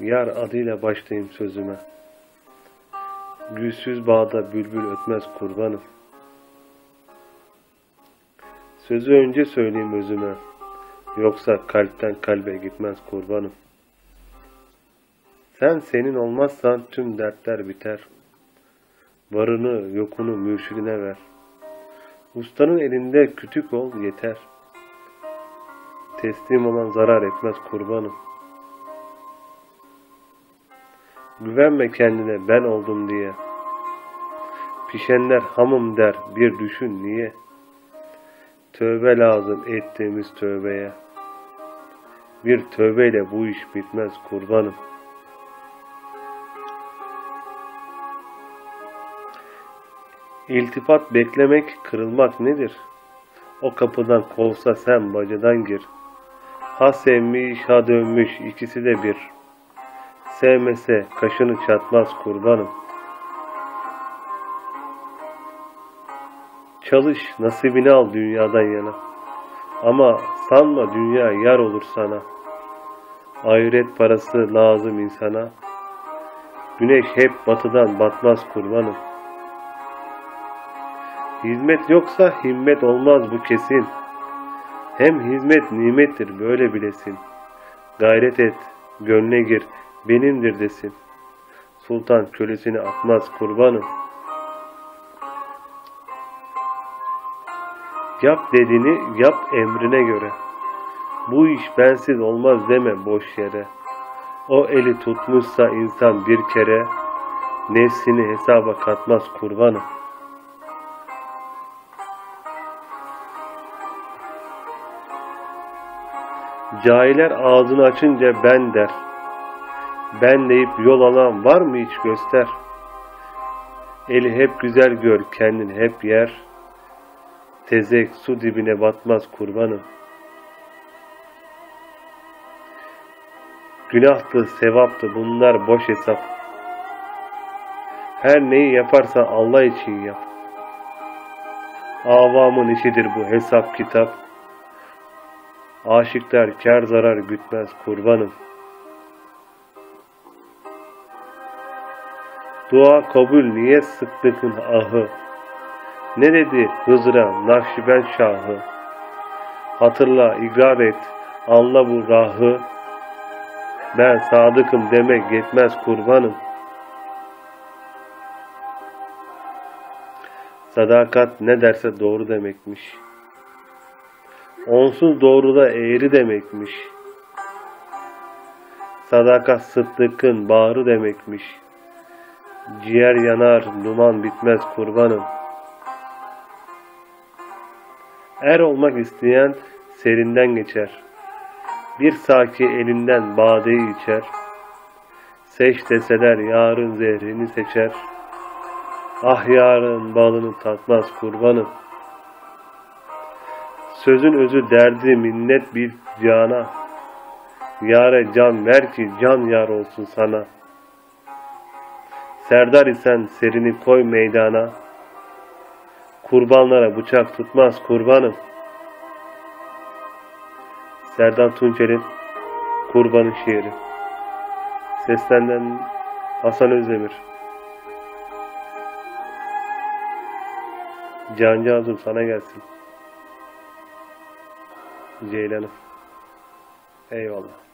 Yar adıyla başlayayım sözüme. Gülsüz bağda bülbül ötmez kurbanım. Sözü önce söyleyeyim özüme. Yoksa kalpten kalbe gitmez kurbanım. Sen senin olmazsan tüm dertler biter. Varını yokunu mürşidine ver. Ustanın elinde kütük ol yeter. Teslim olan zarar etmez kurbanım. Güvenme kendine ben oldum diye. Pişenler hamım der bir düşün niye. Tövbe lazım ettiğimiz tövbeye. Bir tövbeyle bu iş bitmez kurbanım. İltifat beklemek, kırılmak nedir? O kapıdan kovsa sen bacadan gir. Ha sevmiş, ha dönmüş, ikisi de bir. Sevmese kaşını çatmaz kurbanım. Çalış, nasibini al dünyadan yana. Ama sanma dünya yar olur sana. Ahiret parası lazım insana. Güneş hep batıdan batmaz kurbanım. Hizmet yoksa himmet olmaz bu kesin. Hem hizmet nimettir böyle bilesin. Gayret et, gönle gir, benimdir desin. Sultan kölesini atmaz kurbanım. Yap dediğini yap emrine göre. Bu iş bensiz olmaz deme boş yere. O eli tutmuşsa insan bir kere, nefsini hesaba katmaz kurbanım. Cahiller ağzını açınca ben der. Ben deyip yol alan var mı hiç göster. Eli hep güzel gör kendin hep yer. Tezek su dibine batmaz kurbanım. Günahtı, sevaptı bunlar boş hesap. Her neyi yaparsan Allah için yap. Avamın işidir bu hesap kitap. Aşıklar kar zarar gütmez kurbanım. Dua kabul niye sıklıkın ahı? Ne dedi Hızır'a Nakşibend Şahı? Hatırla, igrar et, anla bu rahı. Ben sadıkım demek yetmez kurbanım. Sadakat ne derse doğru demekmiş. Onsuz doğru da eğri demekmiş. Sadakat sıddıkın bağrı demekmiş. Ciğer yanar, duman bitmez kurbanım. Er olmak isteyen serinden geçer. Bir saki elinden badeyi içer. Seç deseler yarın zehrini seçer. Ah yarın balını tatmaz kurbanım. Sözün özü derdi minnet bir cana. Yare can ver ki can yar olsun sana. Serdar isen serini koy meydana. Kurbanlara bıçak tutmaz kurbanım. Serdar Tunçer'in Kurbanın şiiri. Seslenen Hasan Özdemir. Cancağızım sana gelsin. Ceylan'ım. Eyvallah.